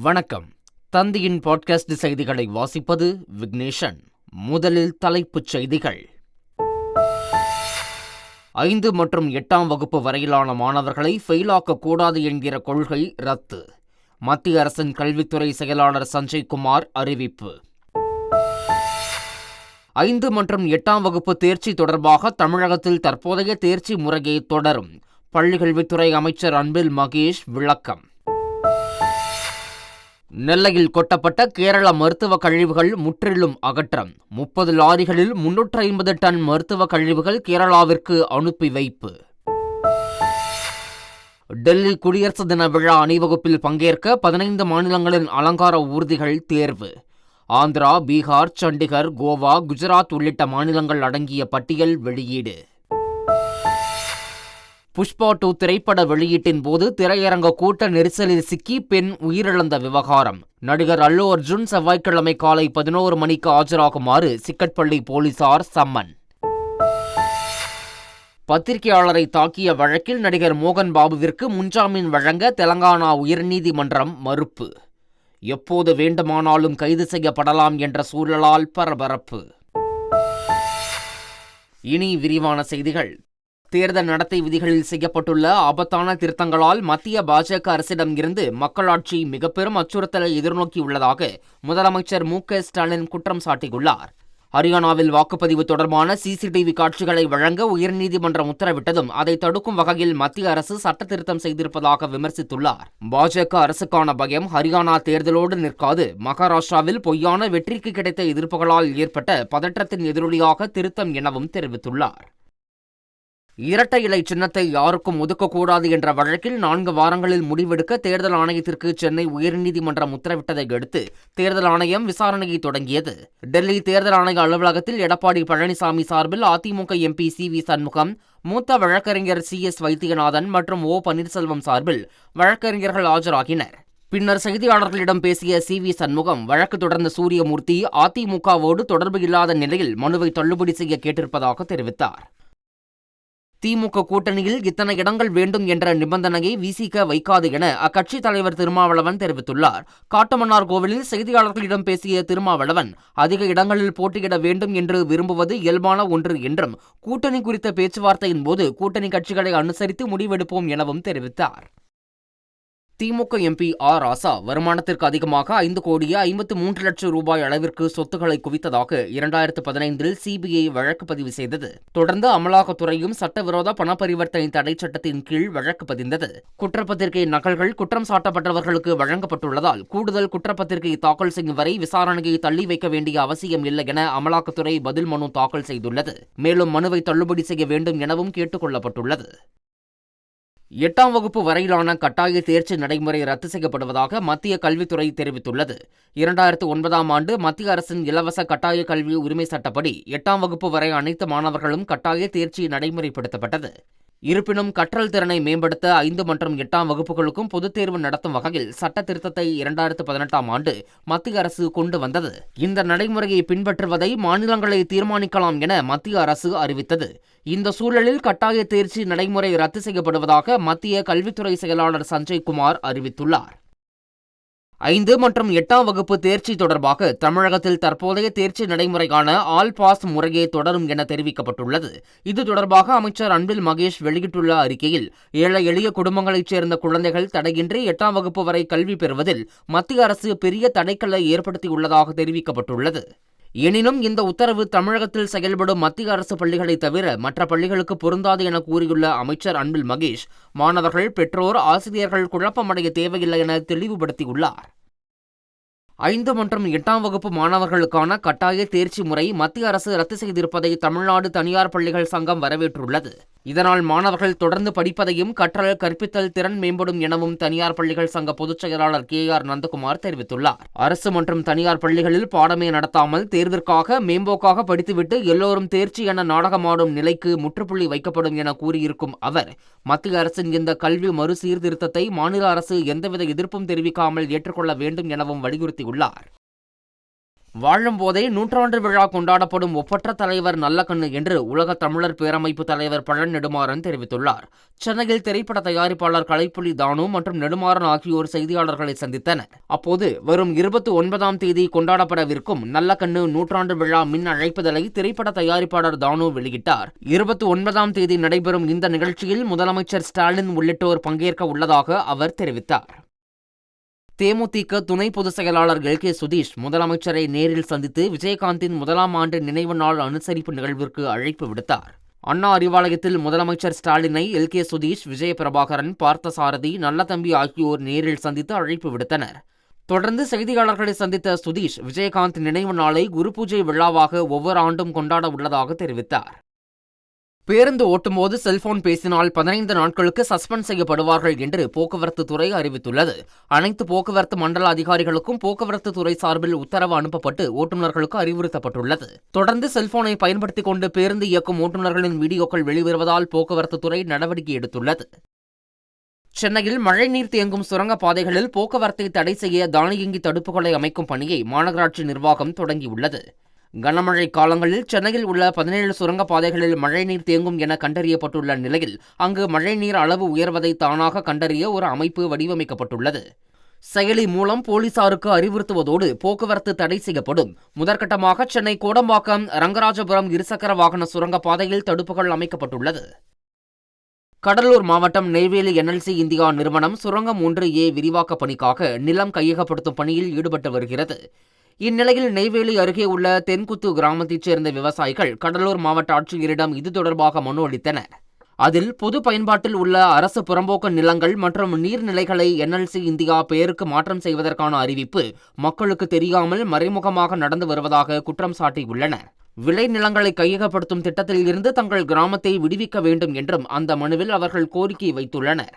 வணக்கம். தந்தியின் பாட்காஸ்ட் செய்திகளை வாசிப்பது விக்னேஷன். முதலில் தலைப்புச் செய்திகள். ஐந்து மற்றும் எட்டாம் வகுப்பு வரையிலான மாணவர்களை ஃபெயிலாக்கக்கூடாது என்கிற கொள்கை ரத்து. மத்திய அரசின் கல்வித்துறை செயலாளர் சஞ்சய் குமார் அறிவிப்பு. ஐந்து மற்றும் எட்டாம் வகுப்பு தேர்ச்சி தொடர்பாக தமிழகத்தில் தற்போதைய தேர்ச்சி முறையை தொடரும். பள்ளிக்கல்வித்துறை அமைச்சர் அன்பில் மகேஷ் விளக்கம். நெல்லையில் கொட்டப்பட்ட கேரள மருத்துவ கழிவுகள் முற்றிலும் அகற்றம். முப்பது லாரிகளில் முன்னூற்று ஐம்பது டன் மருத்துவ கழிவுகள் கேரளாவிற்கு அனுப்பி வைப்பு. டெல்லி குடியரசு தின விழா அணிவகுப்பில் பங்கேற்க பதினைந்து மாநிலங்களின் அலங்கார ஊர்திகள் தேர்வு. ஆந்திரா பீகார் சண்டிகர் கோவா குஜராத் உள்ளிட்ட மாநிலங்கள் அடங்கிய பட்டியல் வெளியீடு. புஷ்பா டூ திரைப்பட வெளியீட்டின் போது திரையரங்க கூட்ட நெரிசலில் சிக்கி பெண் உயிரிழந்த விவகாரம். நடிகர் அல்லு அர்ஜுன் செவ்வாய்க்கிழமை காலை பதினோரு மணிக்கு ஆஜராகுமாறு சிக்கட்பள்ளி போலீசார் சம்மன். பத்திரிகையாளரை தாக்கிய வழக்கில் நடிகர் மோகன் பாபுவிற்கு முன்ஜாமீன் வழங்க தெலங்கானா உயர்நீதிமன்றம் மறுப்பு. எப்போது வேண்டுமானாலும் கைது செய்யப்படலாம் என்ற சூழலால் பரபரப்பு. இனி விரிவான செய்திகள். தேர்தல் நடத்தை விதிகளில் செய்யப்பட்டுள்ள ஆபத்தான திருத்தங்களால் மத்திய பாஜக அரசிடம் இருந்து மக்களாட்சி மிக பெரும் அச்சுறுத்தலை எதிர்நோக்கியுள்ளதாக முதலமைச்சர் மு க ஸ்டாலின் குற்றம் சாட்டியுள்ளார். ஹரியானாவில் வாக்குப்பதிவு தொடர்பான சிசிடிவி காட்சிகளை வழங்க உயர்நீதிமன்றம் உத்தரவிட்டதும் அதை தடுக்கும் வகையில் மத்திய அரசு சட்ட திருத்தம் செய்திருப்பதாக விமர்சித்துள்ளார். பாஜக அரசுக்கான பயம் ஹரியானா தேர்தலோடு நிற்காது. மகாராஷ்டிராவில் பொய்யான வெற்றிக்கு கிடைத்த எதிர்ப்புகளால் ஏற்பட்ட பதற்றத்தின் எதிரொலியாக திருத்தம் எனவும் தெரிவித்துள்ளார். இரட்டை இலை சின்னத்தை யாருக்கும் ஒதுக்கக்கூடாது என்ற வழக்கில் நான்கு வாரங்களில் முடிவெடுக்க தேர்தல் ஆணையத்திற்கு சென்னை உயர்நீதிமன்றம் உத்தரவிட்டதை அடுத்து தேர்தல் ஆணையம் விசாரணையை தொடங்கியது. டெல்லி தேர்தல் ஆணைய அலுவலகத்தில் எடப்பாடி பழனிசாமி சார்பில் AIADMK MP C V Shanmugam மூத்த வழக்கறிஞர் சி எஸ் வைத்தியநாதன் மற்றும் ஓ பன்னீர்செல்வம் சார்பில் வழக்கறிஞர்கள் ஆஜராகினர். பின்னர் செய்தியாளர்களிடம் பேசிய சி வி சண்முகம் வழக்கு தொடர்ந்த சூரியமூர்த்தி அதிமுகவோடு தொடர்பு இல்லாத நிலையில் மனுவை தள்ளுபடி செய்ய கேட்டிருப்பதாக தெரிவித்தார். திமுக கூட்டணியில் இத்தனை இடங்கள் வேண்டும் என்ற நிபந்தனையை விசிக வைக்காது என அக்கட்சி தலைவர் திருமாவளவன் தெரிவித்துள்ளார். காட்டுமன்னார் கோவிலில் செய்தியாளர்களிடம் பேசிய திருமாவளவன் அதிக இடங்களில் போட்டியிட வேண்டும் என்று விரும்புவது இயல்பான ஒன்று என்றும் கூட்டணி குறித்த பேச்சுவார்த்தையின் போது கூட்டணி கட்சிகளை அனுசரித்து முடிவெடுப்போம் எனவும் தெரிவித்தார். திமுக எம்பி ஆர் ராசா வருமானத்திற்கு அதிகமாக ஐந்து கோடியே ஐம்பத்து மூன்று லட்சம் ரூபாய் அளவிற்கு சொத்துக்களை குவித்ததாக இரண்டாயிரத்து பதினைந்தில் சிபிஐ வழக்கு பதிவு செய்தது. தொடர்ந்து அமலாக்கத்துறையும் சட்டவிரோத பண பரிவர்த்தனை தடை சட்டத்தின் கீழ் வழக்கு பதிந்தது. குற்றப்பத்திரிகை நகல்கள் குற்றம் சாட்டப்பட்டவர்களுக்கு வழங்கப்பட்டுள்ளதால் கூடுதல் குற்றப்பத்திரிகை தாக்கல் செய்யும் வரை விசாரணையை தள்ளி வைக்க வேண்டிய அவசியம் இல்லை என அமலாக்கத்துறை பதில் மனு தாக்கல் செய்துள்ளது. மேலும் மனுவை தள்ளுபடி செய்ய வேண்டும் எனவும் கேட்டுக் கொள்ளப்பட்டுள்ளது. எட்டாம் வகுப்பு வரையிலான கட்டாய தேர்ச்சி நடைமுறை ரத்து செய்யப்படுவதாக மத்திய கல்வித்துறை தெரிவித்துள்ளது. இரண்டாயிரத்து ஒன்பதாம் ஆண்டு மத்திய அரசின் இலவச கட்டாய கல்வி உரிமை சட்டப்படி எட்டாம் வகுப்பு வரை அனைத்து மாணவர்களும் கட்டாய தேர்ச்சி நடைமுறைப்படுத்தப்பட்டது. இருப்பினும் கற்றல் திறனை மேம்படுத்த ஐந்து மற்றும் எட்டாம் வகுப்புகளுக்கும் பொதுத் தேர்வு நடத்தும் வகையில் சட்ட திருத்தத்தை இரண்டாயிரத்து பதினெட்டாம் ஆண்டு மத்திய அரசு கொண்டு வந்தது. இந்த நடைமுறையை பின்பற்றுவதை மாநிலங்களை தீர்மானிக்கலாம் என மத்திய அரசு அறிவித்தது. இந்த சூழலில் கட்டாய தேர்ச்சி நடைமுறை ரத்து செய்யப்படுவதாக மத்திய கல்வித்துறை செயலாளர் சஞ்சய் குமார் அறிவித்துள்ளார். ஐந்து மற்றும் எட்டாம் வகுப்பு தேர்ச்சி தொடர்பாக தமிழகத்தில் தற்போதைய தேர்ச்சி நடைமுறைக்கான ஆல் பாஸ் முறையே தொடரும் என தெரிவிக்கப்பட்டுள்ளது. இது தொடர்பாக அமைச்சர் அன்பில் மகேஷ் வெளியிட்டுள்ள அறிக்கையில் ஏழை எளிய குடும்பங்களைச் சேர்ந்த குழந்தைகள் தடையின்றி எட்டாம் வகுப்பு வரை கல்வி பெறுவதில் மத்திய அரசு பெரிய தடைக்கல்லை ஏற்படுத்தியுள்ளதாக தெரிவிக்கப்பட்டுள்ளது. எனினும் இந்த உத்தரவு தமிழகத்தில் செயல்படும் மத்திய அரசு பள்ளிகளை தவிர மற்ற பள்ளிகளுக்கு பொருந்தாது என கூறியுள்ள அமைச்சர் அன்பில் மகேஷ் மாணவர்கள் பெற்றோர் ஆசிரியர்கள் குழப்பமடைய தேவையில்லை என தெளிவுபடுத்தியுள்ளார். ஐந்து மற்றும் எட்டாம் வகுப்பு மாணவர்களுக்கான கட்டாய தேர்ச்சி முறை மத்திய அரசு ரத்து செய்திருப்பதை தமிழ்நாடு தனியார் பள்ளிகள் சங்கம் வரவேற்றுள்ளது. இதனால் மாணவர்கள் தொடர்ந்து படிப்பதையும் கற்றல் கற்பித்தல் திறன் மேம்படும் எனவும் தனியார் பள்ளிகள் சங்க பொதுச் செயலாளர் கே ஆர் நந்தகுமார் தெரிவித்துள்ளார். அரசு மற்றும் தனியார் பள்ளிகளில் பாடமே நடத்தாமல் தேர்விற்காக மேம்போக்காக படித்துவிட்டு எல்லோரும் தேர்ச்சி என நாடகமாடும் நிலைக்கு முற்றுப்புள்ளி வைக்கப்படும் என கூறியிருக்கும் அவர் மத்திய அரசின் இந்த கல்வி மறுசீர்திருத்தத்தை மாநில அரசு எந்தவித எதிர்ப்பும் தெரிவிக்காமல் ஏற்றுக்கொள்ள வேண்டும் எனவும் வலியுறுத்தி வலியுறுத்தியுள்ளார் வாழும்போதே நூற்றாண்டு விழா கொண்டாடப்படும் ஒப்பற்ற தலைவர் நல்லக்கண்ணு என்று உலக தமிழர் பேரமைப்பு தலைவர் பழன் நெடுமாறன் தெரிவித்துள்ளார். சென்னையில் திரைப்பட தயாரிப்பாளர் கலைப்புலி தானு மற்றும் நெடுமாறன் ஆகியோர் செய்தியாளர்களை சந்தித்தனர். அப்போது வரும் இருபத்தி ஒன்பதாம் தேதி கொண்டாடப்படவிருக்கும் நல்லக்கண்ணு நூற்றாண்டு விழா மின் அழைப்புதலை திரைப்பட தயாரிப்பாளர் தானு வெளியிட்டார். இருபத்தி ஒன்பதாம் தேதி நடைபெறும் இந்த நிகழ்ச்சியில் முதலமைச்சர் ஸ்டாலின் உள்ளிட்டோர் பங்கேற்க உள்ளதாக அவர் தெரிவித்தார். தேமுதிக துணை பொதுச் செயலாளர் எல் கே. சுதீஷ் முதலமைச்சரை நேரில் சந்தித்து விஜயகாந்தின் முதலாம் ஆண்டு நினைவு நாள் அனுசரிப்பு நிகழ்விற்கு அழைப்பு விடுத்தார். அண்ணா அறிவாலயத்தில் முதலமைச்சர் ஸ்டாலினை எல். கே. சுதீஷ் விஜய பிரபாகரன் பார்த்தசாரதி நல்லதம்பி ஆகியோர் நேரில் சந்தித்து அழைப்பு விடுத்தனர். தொடர்ந்து செய்தியாளர்களை சந்தித்த சுதீஷ் விஜயகாந்த் நினைவு நாளை குரு பூஜை விழாவாக ஒவ்வொரு ஆண்டும் கொண்டாட உள்ளதாக தெரிவித்தார். பேருந்து ஓட்டும்போது செல்போன் பேசினால் பதினைந்து நாட்களுக்கு சஸ்பெண்ட் செய்யப்படுவார்கள் என்று போக்குவரத்து துறை அறிவித்துள்ளது. அனைத்து போக்குவரத்து மண்டல அதிகாரிகளுக்கும் போக்குவரத்து துறை சார்பில் உத்தரவு அனுப்பப்பட்டு ஓட்டுநர்களுக்கு அறிவுறுத்தப்பட்டுள்ளது. தொடர்ந்து செல்போனை பயன்படுத்திக் கொண்டு பேருந்து இயக்கும் ஓட்டுநர்களின் வீடியோக்கள் வெளிவருவதால் போக்குவரத்து துறை நடவடிக்கை எடுத்துள்ளது. சென்னையில் மழைநீர் தேங்கும் சுரங்கப் பாதைகளில் போக்குவரத்தை தடை செய்ய தானியங்கி தடுப்புகளை அமைக்கும் பணியை மாநகராட்சி நிர்வாகம் தொடங்கியுள்ளது. கனமழை காலங்களில் சென்னையில் உள்ள பதினேழு சுரங்கப்பாதைகளில் மழைநீர் தேங்கும் என கண்டறியப்பட்டுள்ள நிலையில் அங்கு மழைநீர் அளவு உயர்வதை தானாக கண்டறிய ஒரு அமைப்பு வடிவமைக்கப்பட்டுள்ளது. செயலி மூலம் போலீசாருக்கு அறிவுறுத்துவதோடு போக்குவரத்து தடை செய்யப்படும். முதற்கட்டமாக சென்னை கோடம்பாக்கம் ரங்கராஜபுரம் இருசக்கர வாகன சுரங்கப் பாதையில் தடுப்புகள் அமைக்கப்பட்டுள்ளது. கடலூர் மாவட்டம் நெய்வேலி என்எல்சி இந்தியா நிறுவனம் சுரங்கம் ஒன்று ஏ விரிவாக்க பணிக்காக நிலம் கையகப்படுத்தும் பணியில் ஈடுபட்டு வருகிறது. இந்நிலையில் நெய்வேலி அருகே உள்ள தென்குத்து கிராமத்தைச் சேர்ந்த விவசாயிகள் கடலூர் மாவட்ட ஆட்சியரிடம் இது தொடர்பாக மனு அளித்தனர். அதில் பொது பயன்பாட்டில் உள்ள அரசு புறம்போக்கு நிலங்கள் மற்றும் நீர்நிலைகளை என்எல்சி இந்தியா பெயருக்கு மாற்றம் செய்வதற்கான அறிவிப்பு மக்களுக்கு தெரியாமல் மறைமுகமாக நடந்து வருவதாக குற்றம் சாட்டியுள்ளனர் விளை நிலங்களை கையகப்படுத்தும் திட்டத்தில் இருந்து தங்கள் கிராமத்தை விடுவிக்க வேண்டும் என்றும் அந்த மனுவில் அவர்கள் கோரிக்கை வைத்துள்ளனர்.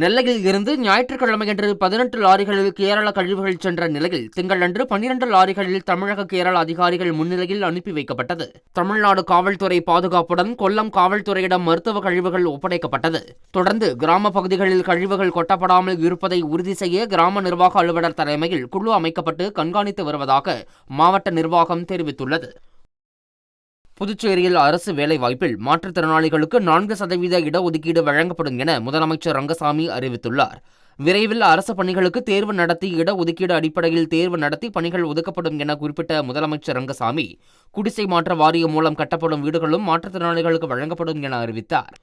நெல்லையில் இருந்து ஞாயிற்றுக்கிழமையன்று பதினெட்டு லாரிகளில் கேரள கழிவுகள் சென்ற நிலையில் திங்களன்று பன்னிரண்டு லாரிகளில் தமிழக கேரள அதிகாரிகள் முன்னிலையில் அனுப்பி வைக்கப்பட்டது. தமிழ்நாடு காவல்துறை பாதுகாப்புடன் கொல்லம் காவல்துறையிடம் மருத்துவ கழிவுகள் ஒப்படைக்கப்பட்டது. தொடர்ந்து கிராம பகுதிகளில் கழிவுகள் கொட்டப்படாமல் இருப்பதை உறுதி செய்ய கிராம நிர்வாக அலுவலர் தலைமையில் குழு அமைக்கப்பட்டு கண்காணித்து வருவதாக மாவட்ட நிர்வாகம் தெரிவித்துள்ளது. புதுச்சேரியில் அரசு வேலைவாய்ப்பில் மாற்றுத்திறனாளிகளுக்கு நான்கு சதவீத இடஒதுக்கீடு வழங்கப்படும் என முதலமைச்சர் ரங்கசாமி அறிவித்துள்ளார். விரைவில் அரசு பணிகளுக்கு தேர்வு நடத்தி இடஒதுக்கீடு அடிப்படையில் தேர்வு நடத்தி பணிகள் ஒதுக்கப்படும் என குறிப்பிட்ட முதலமைச்சர் ரங்கசாமி குடிசை மாற்ற வாரியம் மூலம் கட்டப்படும் வீடுகளும் மாற்றுத்திறனாளிகளுக்கு வழங்கப்படும் என அறிவித்தார்.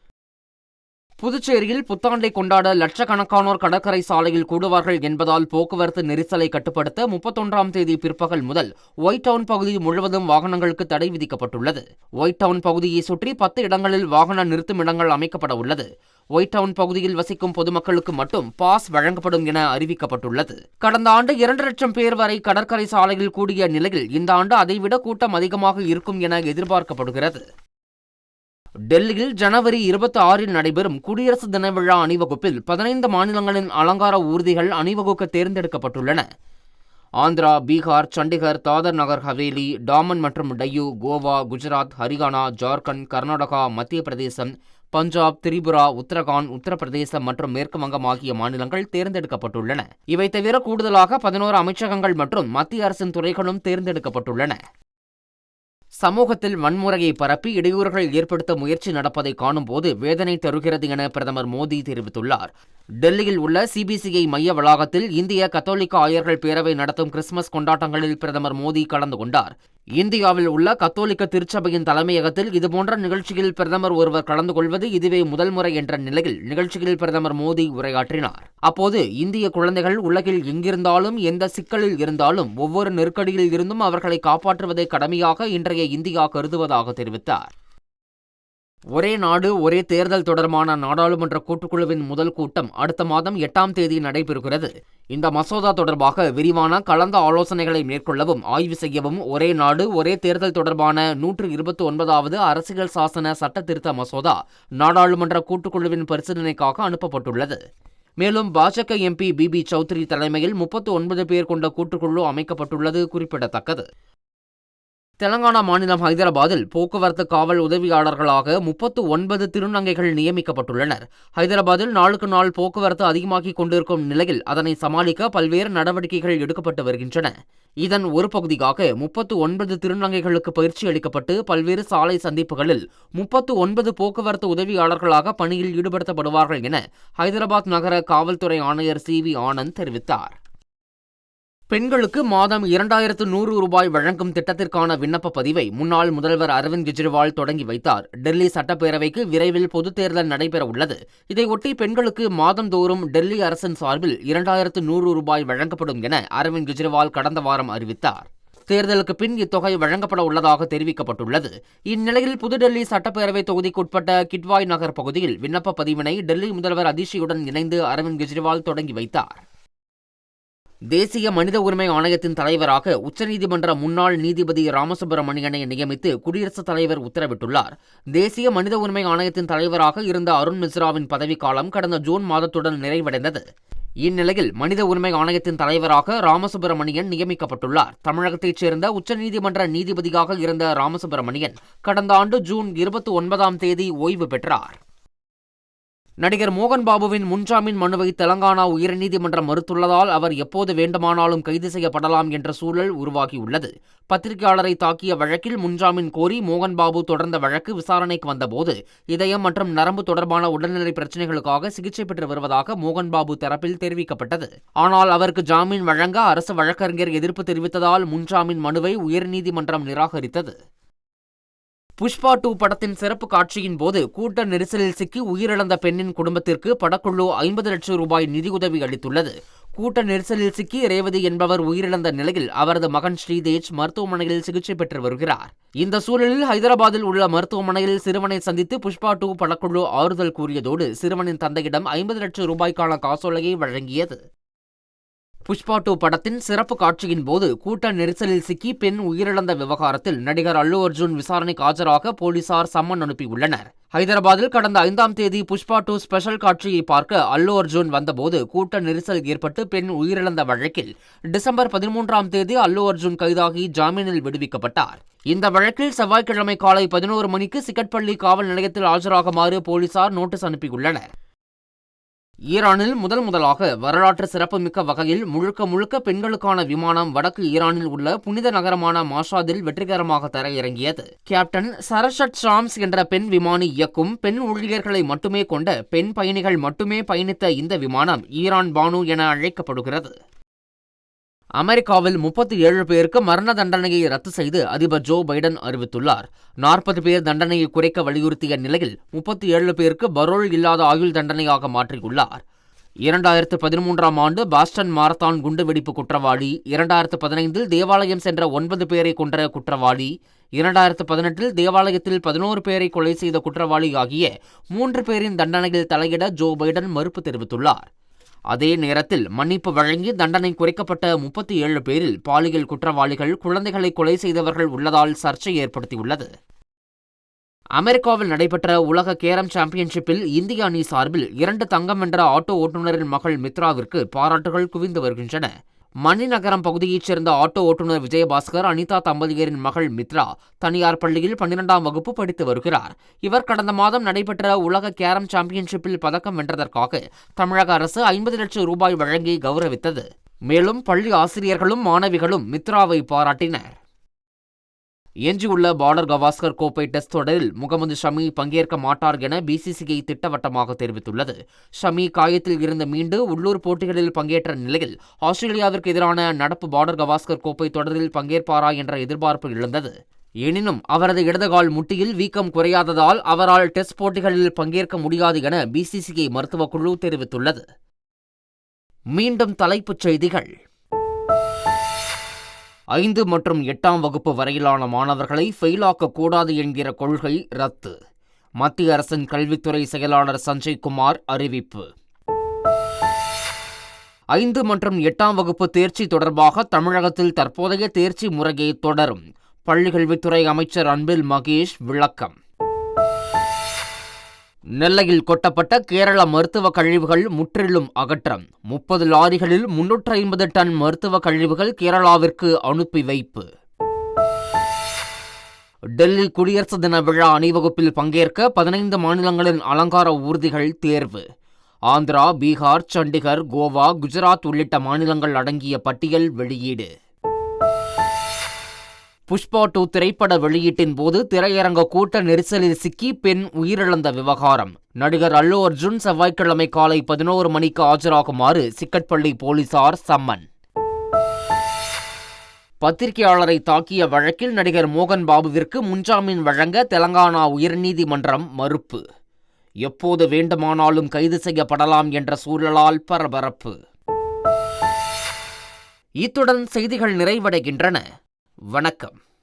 புதுச்சேரியில் புத்தாண்டை கொண்டாட லட்சக்கணக்கானோர் கடற்கரை சாலையில் கூடுவார்கள் என்பதால் போக்குவரத்து நெரிசலை கட்டுப்படுத்த முப்பத்தொன்றாம் தேதி பிற்பகல் முதல் ஒயிட் டவுன் பகுதி முழுவதும் வாகனங்களுக்கு தடை விதிக்கப்பட்டுள்ளது. ஒயிட் டவுன் பகுதியை சுற்றி பத்து இடங்களில் வாகன நிறுத்தும் இடங்கள் அமைக்கப்பட உள்ளது. ஒயிட் டவுன் பகுதியில் வசிக்கும் பொதுமக்களுக்கு மட்டும் பாஸ் வழங்கப்படும் என அறிவிக்கப்பட்டுள்ளது. கடந்த ஆண்டு இரண்டு லட்சம் பேர் வரை கடற்கரை சாலையில் கூடிய நிலையில் இந்த ஆண்டு அதைவிட கூட்டம் அதிகமாக இருக்கும் என எதிர்பார்க்கப்படுகிறது. டெல்லியில் ஜனவரி இருபத்தி ஆறில் நடைபெறும் குடியரசு தின விழா அணிவகுப்பில் பதினைந்து மாநிலங்களின் அலங்கார ஊர்திகள் அணிவகுக்க தேர்ந்தெடுக்கப்பட்டுள்ளன. ஆந்திரா பீகார் சண்டிகர் தாதர் நகர் ஹவேலி டாமன் மற்றும் டையூ கோவா குஜராத் ஹரியானா ஜார்க்கண்ட் கர்நாடகா மத்திய பிரதேசம் பஞ்சாப் திரிபுரா உத்தரகாண்ட் உத்தரப்பிரதேசம் மற்றும் மேற்கு வங்கம் ஆகிய மாநிலங்கள் தேர்ந்தெடுக்கப்பட்டுள்ளன. இவை தவிர கூடுதலாக பதினோரு அமைச்சகங்கள் மற்றும் மத்திய அரசின் துறைகளும் தேர்ந்தெடுக்கப்பட்டுள்ளன. சமூகத்தில் வன்முறையை பரப்பி இடையூறுகள் ஏற்படுத்த முயற்சி நடப்பதை காணும்போது வேதனை தருகிறது என பிரதமர் மோடி தெரிவித்துள்ளார். டெல்லியில் உள்ள சிபிசிஐ மைய வளாகத்தில் இந்திய கத்தோலிக்க ஆயர்கள் பேரவை நடத்தும் கிறிஸ்துமஸ் கொண்டாட்டங்களில் பிரதமர் மோடி கலந்து கொண்டார். இந்தியாவில் உள்ள கத்தோலிக்க திருச்சபையின் தலைமையகத்தில் இதுபோன்ற நிகழ்ச்சியில் பிரதமர் ஒருவர் கலந்து கொள்வது இதுவே முதல் முறை என்ற நிலையில் நிகழ்ச்சியில் பிரதமர் மோடி உரையாற்றினார். அப்போது இந்திய குழந்தைகள் உலகில் எங்கிருந்தாலும் எந்த சிக்கலில் இருந்தாலும் ஒவ்வொரு நெருக்கடியில் இருந்தும் அவர்களை காப்பாற்றுவதை கடமையாக இன்றைய இந்தியா கருதுவதாக தெரிவித்தார். ஒரே நாடு ஒரே தேர்தல் தொடர்பான நாடாளுமன்ற கூட்டுக்குழுவின் முதல் கூட்டம் அடுத்த மாதம் எட்டாம் தேதி நடைபெறுகிறது. இந்த மசோதா தொடர்பாக விரிவான கலந்த ஆலோசனைகளை மேற்கொள்ளவும் ஆய்வு செய்யவும் ஒரே நாடு ஒரே தேர்தல் தொடர்பான நூற்று இருபத்தி ஒன்பதாவது அரசியல் சாசன சட்ட திருத்த மசோதா நாடாளுமன்ற கூட்டுக்குழுவின் பரிசீலனைக்காக அனுப்பப்பட்டுள்ளது. மேலும் பாஜக எம்பி பிபி சௌத்ரி தலைமையில் முப்பத்து ஒன்பது பேர் கொண்ட கூட்டுக்குழு அமைக்கப்பட்டுள்ளது குறிப்பிடத்தக்கது. தெலங்கானா மாநிலம் ஹைதராபாத்தில் போக்குவரத்து காவல் உதவியாளர்களாக முப்பத்து ஒன்பது திருநங்கைகள் நியமிக்கப்பட்டுள்ளனர். ஹைதராபாத்தில் நாளுக்கு நாள் போக்குவரத்து அதிகமாகிக் கொண்டிருக்கும் நிலையில் அதனை சமாளிக்க பல்வேறு நடவடிக்கைகள் எடுக்கப்பட்டு வருகின்றன. இதன் ஒரு பகுதியாக முப்பத்து ஒன்பது திருநங்கைகளுக்கு பயிற்சி அளிக்கப்பட்டு பல்வேறு சாலை சந்திப்புகளில் முப்பத்து ஒன்பது போக்குவரத்து உதவியாளர்களாக பணியில் ஈடுபடுத்தப்படுவார்கள் என ஹைதராபாத் நகர காவல்துறை ஆணையர் சி வி ஆனந்த் தெரிவித்தார். பெண்களுக்கு மாதம் இரண்டாயிரத்து நூறு ரூபாய் வழங்கும் திட்டத்திற்கான விண்ணப்ப பதிவை முன்னாள் முதல்வர் அரவிந்த் கெஜ்ரிவால் தொடங்கி வைத்தார். டெல்லி சட்டப்பேரவைக்கு விரைவில் பொதுத் தேர்தல் நடைபெற உள்ளது இதையொட்டி பெண்களுக்கு மாதந்தோறும் டெல்லி அரசின் சார்பில் இரண்டாயிரத்து நூறு ரூபாய் வழங்கப்படும் என அரவிந்த் கெஜ்ரிவால் கடந்த வாரம் அறிவித்தார். தேர்தலுக்கு பின் இத்தொகை வழங்கப்பட உள்ளதாக தெரிவிக்கப்பட்டுள்ளது. இந்நிலையில் புதுடெல்லி சட்டப்பேரவை தொகுதிக்குட்பட்ட கிட்வாய் நகர் பகுதியில் விண்ணப்ப பதிவினை டெல்லி முதல்வர் அதிஷியுடன் இணைந்து அரவிந்த் கெஜ்ரிவால் தொடங்கி வைத்தார். தேசிய மனித உரிமை ஆணையத்தின் தலைவராக உச்சநீதிமன்ற முன்னாள் நீதிபதி ராமசுப்பிரமணியனை நியமித்து குடியரசுத் தலைவர் உத்தரவிட்டுள்ளார். தேசிய மனித உரிமை ஆணையத்தின் தலைவராக இருந்த அருண் மிஸ்ராவின் பதவிக்காலம் கடந்த ஜூன் மாதத்துடன் நிறைவடைந்தது. இந்நிலையில் மனித உரிமை ஆணையத்தின் தலைவராக ராமசுப்பிரமணியன் நியமிக்கப்பட்டுள்ளார். தமிழகத்தைச் சேர்ந்த உச்சநீதிமன்ற நீதிபதியாக இருந்த ராமசுப்பிரமணியன் கடந்த ஆண்டு ஜூன் இருபத்தி ஒன்பதாம் தேதி ஓய்வு பெற்றார். நடிகர் மோகன் பாபுவின் முன்ஜாமீன் மனுவை தெலங்கானா உயர்நீதிமன்றம் மறுத்துள்ளதால் அவர் எப்போது வேண்டுமானாலும் கைது செய்யப்படலாம் என்ற சூழல் உருவாகியுள்ளது. பத்திரிகையாளரை தாக்கிய வழக்கில் முன்ஜாமீன் கோரி மோகன் பாபு தொடர்ந்த வழக்கு விசாரணைக்கு வந்தபோது இதயம் மற்றும் நரம்பு தொடர்பான உடல்நிலை பிரச்சினைகளுக்காக சிகிச்சை பெற்று வருவதாக மோகன் பாபு தரப்பில் தெரிவிக்கப்பட்டது. ஆனால் அவருக்கு ஜாமீன் வழங்க அரசு வழக்கறிஞர் எதிர்ப்பு தெரிவித்ததால் முன்ஜாமீன் மனுவை உயர்நீதிமன்றம் நிராகரித்தது. புஷ்பா டூ படத்தின் சிறப்பு காட்சியின் போது கூட்ட நெரிசலில் சிக்கி உயிரிழந்த பெண்ணின் குடும்பத்திற்கு படக்குழு ஐம்பது லட்சம் ரூபாய் நிதியுதவி அளித்துள்ளது. கூட்ட நெரிசலில் சிக்கி ரேவதி என்பவர் உயிரிழந்த நிலையில் அவரது மகன் ஸ்ரீதேஜ் மருத்துவமனையில் சிகிச்சை பெற்று வருகிறார். இந்த சூழலில் ஹைதராபாத்தில் உள்ள மருத்துவமனையில் சிறுவனை சந்தித்து புஷ்பா டூ படக்குழு ஆறுதல் கூறியதோடு சிறுவனின் தந்தையிடம் ஐம்பது லட்சம் ரூபாய்க்கான காசோலையை வழங்கியது. புஷ்பா டூ படத்தின் சிறப்பு காட்சியின் போது கூட்ட நெரிசலில் சிக்கி பெண் உயிரிழந்த விவகாரத்தில் நடிகர் அல்லு அர்ஜுன் விசாரணைக்கு ஆஜராக போலீசார் சம்மன் அனுப்பியுள்ளனர். ஹைதராபாத்தில் கடந்த ஐந்தாம் தேதி புஷ்பா டூ ஸ்பெஷல் காட்சியை பார்க்க அல்லு அர்ஜுன் வந்தபோது கூட்ட நெரிசல் ஏற்பட்டு பெண் உயிரிழந்த வழக்கில் டிசம்பர் பதிமூன்றாம் தேதி அல்லு அர்ஜுன் கைதாகி ஜாமீனில் விடுவிக்கப்பட்டார். இந்த வழக்கில் செவ்வாய்க்கிழமை காலை பதினோரு மணிக்கு சிக்கட்பள்ளி காவல் நிலையத்தில் ஆஜராகுமாறு போலீசார் நோட்டீஸ் அனுப்பியுள்ளனர். ஈரானில் முதல் முதலாக வரலாற்று சிறப்புமிக்க வகையில் முழுக்க முழுக்க பெண்களுக்கான விமானம் வடக்கு ஈரானில் உள்ள புனித நகரமான மாஷாதில் வெற்றிகரமாக தரையிறங்கியது. கேப்டன் சரஷட் ஷாம்ஸ் என்ற பெண் விமானி இயக்கும் பெண் ஊழியர்களை மட்டுமே கொண்ட பெண் பயணிகள் மட்டுமே பயணித்த இந்த விமானம் ஈரான் பானு என அழைக்கப்படுகிறது. அமெரிக்காவில் முப்பத்தி ஏழு பேருக்கு மரண தண்டனையை ரத்து செய்து அதிபர் ஜோ பைடன் அறிவித்துள்ளார். நாற்பது பேர் தண்டனையை குறைக்க வலியுறுத்திய நிலையில் முப்பத்தி ஏழு பேருக்கு பரோல் இல்லாத ஆயுள் தண்டனையாக மாற்றியுள்ளார். இரண்டாயிரத்து பதிமூன்றாம் ஆண்டு பாஸ்டன் மாரத்தான் குண்டுவெடிப்பு குற்றவாளி இரண்டாயிரத்து பதினைந்தில் தேவாலயம் சென்ற ஒன்பது பேரை கொன்ற குற்றவாளி இரண்டாயிரத்து பதினெட்டில் தேவாலயத்தில் பதினோரு பேரை கொலை செய்த குற்றவாளி ஆகிய மூன்று பேரின் தண்டனையில் தலையிட ஜோ பைடன் மறுப்பு தெரிவித்துள்ளார். அதே நேரத்தில் மன்னிப்பு வழங்கி தண்டனை குறைக்கப்பட்ட முப்பத்தி ஏழு பேரில் பாலியல் குற்றவாளிகள் குழந்தைகளை கொலை செய்தவர்கள் உள்ளதால் சர்ச்சை ஏற்படுத்தியுள்ளது. அமெரிக்காவில் நடைபெற்ற உலக கேரம் சாம்பியன்ஷிப்பில் இந்திய அணி சார்பில் இரண்டு தங்கம் வென்ற ஆட்டோ ஓட்டுநரின் மகள் மித்ராவிற்கு பாராட்டுகள் குவிந்து வருகின்றன. மணிநகரம் பகுதியைச் சேர்ந்த ஆட்டோ ஓட்டுநர் விஜயபாஸ்கர் அனிதா தம்பதியரின் மகள் மித்ரா தனியார் பள்ளியில் பன்னிரெண்டாம் வகுப்பு படித்து வருகிறார். இவர் கடந்த மாதம் நடைபெற்ற உலக கேரம் சாம்பியன்ஷிப்பில் பதக்கம் வென்றதற்காக தமிழக அரசு ஐம்பது லட்சம் ரூபாய் வழங்கி கௌரவித்தது. மேலும் பள்ளி ஆசிரியர்களும் மாணவிகளும் மித்ராவை பாராட்டினர். எஞ்சியுள்ள பார்டர் கவாஸ்கர் கோப்பை டெஸ்ட் தொடரில் முகமது ஷமி பங்கேற்க மாட்டார் என பிசிசிஐ திட்டவட்டமாக தெரிவித்துள்ளது. ஷமி காயத்தில் இருந்து மீண்டு உள்ளூர் போட்டிகளில் பங்கேற்ற நிலையில் ஆஸ்திரேலியாவிற்கு எதிரான நடப்பு பார்டர் கவாஸ்கர் கோப்பை தொடரில் பங்கேற்பாரா என்ற எதிர்பார்ப்பு எழுந்தது. எனினும் அவரது இடதுகால் முட்டியில் வீக்கம் குறையாததால் அவரால் டெஸ்ட் போட்டிகளில் பங்கேற்க முடியாது என பிசிசிஐ மருத்துவக் குழு தெரிவித்துள்ளது. மீண்டும் தலைப்புச் செய்திகள். ஐந்து மற்றும் எட்டாம் வகுப்பு வரையிலான மாணவர்களை ஃபெயிலாக்கக்கூடாது என்கிற கொள்கை ரத்து. மத்திய அரசின் கல்வித்துறை செயலாளர் சஞ்சய் குமார் அறிவிப்பு. ஐந்து மற்றும் எட்டாம் வகுப்பு தேர்ச்சி தொடர்பாக தமிழகத்தில் தற்போதைய தேர்ச்சி முறையை தொடரும். பள்ளிக்கல்வித்துறை அமைச்சர் அன்பில் மகேஷ் விளக்கம். நெல்லையில் கொட்டப்பட்ட கேரள மருத்துவ கழிவுகள் முற்றிலும் அகற்றம். முப்பது லாரிகளில் முன்னூற்று ஐம்பது டன் மருத்துவ கழிவுகள் கேரளாவிற்கு அனுப்பி வைப்பு. டெல்லி குடியரசு தின விழா அணிவகுப்பில் பங்கேற்க பதினைந்து மாநிலங்களின் அலங்கார ஊர்திகள் தேர்வு. ஆந்திரா பீகார் சண்டிகர் கோவா குஜராத் உள்ளிட்ட மாநிலங்கள் அடங்கிய பட்டியல் வெளியீடு. புஷ்பா டூ திரைப்பட வெளியீட்டின் போது திரையரங்க கூட்ட நெரிசலில் சிக்கி பெண் உயிரிழந்த விவகாரம். நடிகர் அல்லு அர்ஜுன் செவ்வாய்க்கிழமை காலை பதினோரு மணிக்கு ஆஜராகுமாறு சிக்கட்பள்ளி போலீசார் சம்மன். பத்திரிகையாளரை தாக்கிய வழக்கில் நடிகர் மோகன் பாபுவிற்கு முன்ஜாமீன் வழங்க தெலங்கானா உயர்நீதிமன்றம் மறுப்பு. எப்போது வேண்டுமானாலும் கைது செய்யப்படலாம் என்ற சூழலால் பரபரப்பு. இத்துடன் செய்திகள் நிறைவடைகின்றன. வணக்கம்.